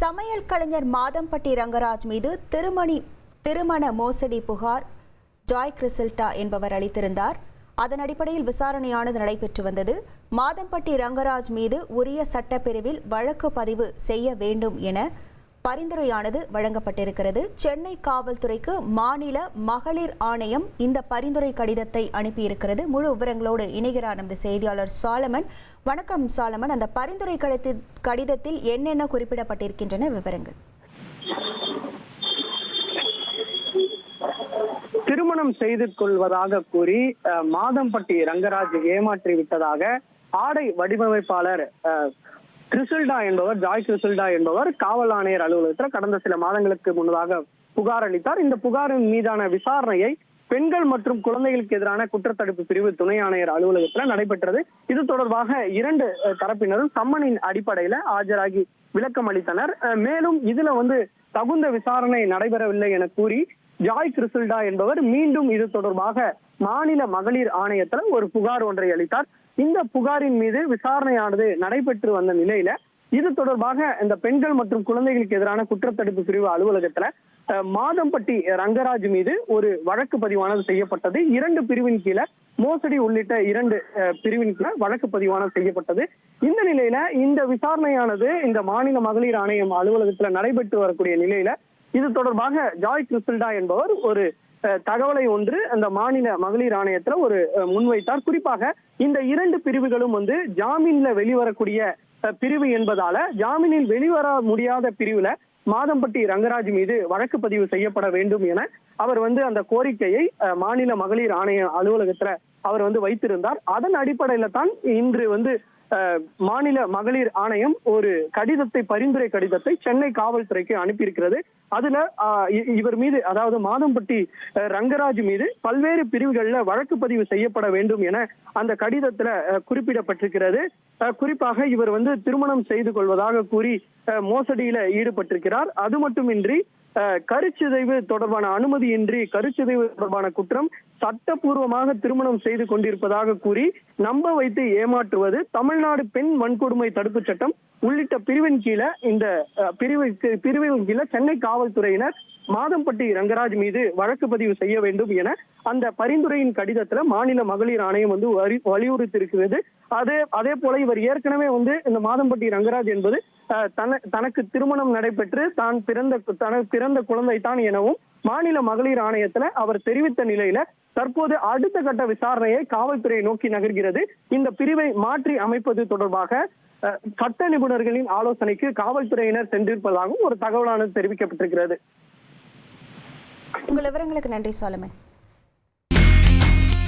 சமையல் கலைஞர் மாதம்பட்டி ரங்கராஜ் மீது திருமணி திருமண மோசடி புகார் ஜாய் கிறிசல்டா என்பவர் அளித்திருந்தார். அதன் அடிப்படையில் விசாரணையானது நடைபெற்று வந்தது. மாதம்பட்டி ரங்கராஜ் மீது உரிய சட்டப்பிரிவில் வழக்கு பதிவு செய்ய வேண்டும் என பரிந்துரையானது வழங்கப்பட்டிருக்கிறது. சென்னை காவல்துறைக்கு மாநில மகளிர் ஆணையம் இந்த பரிந்துரை கடிதத்தை அனுப்பியிருக்கிறது. முழு விவரங்களோடு இணைகிறார் நமது செய்தியாளர் சாலமன். வணக்கம் சாலமன். அந்த பரிந்துரை கடித கடிதத்தில் என்னென்ன குறிப்பிடப்பட்டிருக்கின்றன? விவரங்கள். திருமணம் செய்து கொள்வதாக கூறி அஹ், மாதம்பட்டி ரங்கராஜ் ஏமாற்றி விட்டதாக ஆடை வடிவமைப்பாளர் அஹ், கிறிசில்டா என்பவர் ஜாய் கிறிசில்டா என்பவர் காவல் ஆணையர் அலுவலகத்தில் கடந்த சில மாதங்களுக்கு முன்னதாக புகார் அளித்தார். இந்த புகாரின் மீதான விசாரணையை பெண்கள் மற்றும் குழந்தைகளுக்கு எதிரான குற்றத்தடுப்பு பிரிவு துணை ஆணையர் அலுவலகத்தில் நடைபெற்றது. இது தொடர்பாக இரண்டு தரப்பினரும் சம்மனின் அடிப்படையில ஆஜராகி விளக்கம் அளித்தனர். அஹ், மேலும் இதுல வந்து தகுந்த விசாரணை நடைபெறவில்லை என கூறி ஜாய் கிறிசுல்டா என்பவர் மீண்டும் இது தொடர்பாக மாநில மகளிர் ஆணையத்தில் ஒரு புகார் ஒன்றை அளித்தார். இந்த புகாரின் மீது விசாரணையானது நடைபெற்று வந்த நிலையில இது தொடர்பாக இந்த பெண்கள் மற்றும் குழந்தைகளுக்கு எதிரான குற்றத்தடுப்பு பிரிவு அலுவலகத்துல மாதம்பட்டி ரங்கராஜ் மீது ஒரு வழக்கு பதிவானது செய்யப்பட்டது. இரண்டு பிரிவின் கீழே மோசடி உள்ளிட்ட இரண்டு பிரிவின் கீழே வழக்கு பதிவானது செய்யப்பட்டது. இந்த நிலையில இந்த விசாரணையானது இந்த மாநில மகளிர் ஆணையம் அலுவலகத்துல நடைபெற்று வரக்கூடிய நிலையில இது தொடர்பாக ஜாய் கிறிஸ்டல்டா என்பவர் ஒரு தகவலை ஒன்று அந்த மாநில மகளிர் ஆணையத்துல ஒரு முன்வைத்தார். குறிப்பாக இந்த இரண்டு பிரிவுகளும் வந்து ஜாமீன்ல வெளிவரக்கூடிய பிரிவு என்பதால ஜாமீனில் வெளிவர முடியாத பிரிவுல மாதம்பட்டி ரங்கராஜ் மீது வழக்கு பதிவு செய்யப்பட வேண்டும் என அவர் வந்து அந்த கோரிக்கையை மாநில மகளிர் ஆணைய அலுவலகத்துல அவர் வந்து வைத்திருந்தார். அதன் அடிப்படையில தான் இன்று வந்து மாநில மகளிர் ஆணையம் ஒரு கடிதத்தை பரிந்துரை கடிதத்தை சென்னை காவல்துறைக்கு அனுப்பியிருக்கிறது. அதுல இவர் மீது அதாவது மாதம்பட்டி அஹ், ரங்கராஜ் மீது பல்வேறு பிரிவுகள்ல வழக்கு பதிவு செய்யப்பட வேண்டும் என அந்த கடிதத்துல அஹ், குறிப்பிடப்பட்டிருக்கிறது. அஹ், குறிப்பாக இவர் வந்து திருமணம் செய்து கொள்வதாக கூறி அஹ், மோசடியில ஈடுபட்டிருக்கிறார். அது மட்டுமின்றி கருச்சிதைவு தொடர்பான அனுமதியின்றி கருச்சிதைவு தொடர்பான குற்றம் சட்டப்பூர்வமாக திருமணம் செய்து கொண்டிருப்பதாக கூறி நம்ப வைத்து ஏமாற்றுவது தமிழ்நாடு பெண் வன்கொடுமை தடுப்புச் சட்டம் உள்ளிட்ட பிரிவின் கீழே இந்த அஹ், பிரிவுக்கு பிரிவின் கீழே சென்னை காவல்துறையினர் மாதம்பட்டி ரங்கராஜ் மீது வழக்கு பதிவு செய்ய வேண்டும் என அந்த பரிந்துரையின் கடிதத்துல மாநில மகளிர் ஆணையம் வந்து வரி- வலியுறுத்தியிருக்கிறது. அதே அதே போல இவர் ஏற்கனவே வந்து இந்த மாதம்பட்டி ரங்கராஜ் என்பது தன தனக்கு திருமணம் நடைபெற்று தான் பிறந்த தன பிறந்த குழந்தை தான் எனவும் மாநில மகளிர் ஆணையத்துல அவர் தெரிவித்த நிலையில தற்போது அடுத்த கட்ட விசாரணையை காவல்துறை நோக்கி நகர்கிறது. இந்த பிரிவை மாற்றி அமைப்பது தொடர்பாக சட்ட நிபுணர்களின் ஆலோசனைக்கு காவல்துறையினர் சென்றிருப்பதாகவும் ஒரு தகவலானது தெரிவிக்கப்பட்டிருக்கிறது. உங்கள் விவரங்களுக்கு நன்றி சோலமன்.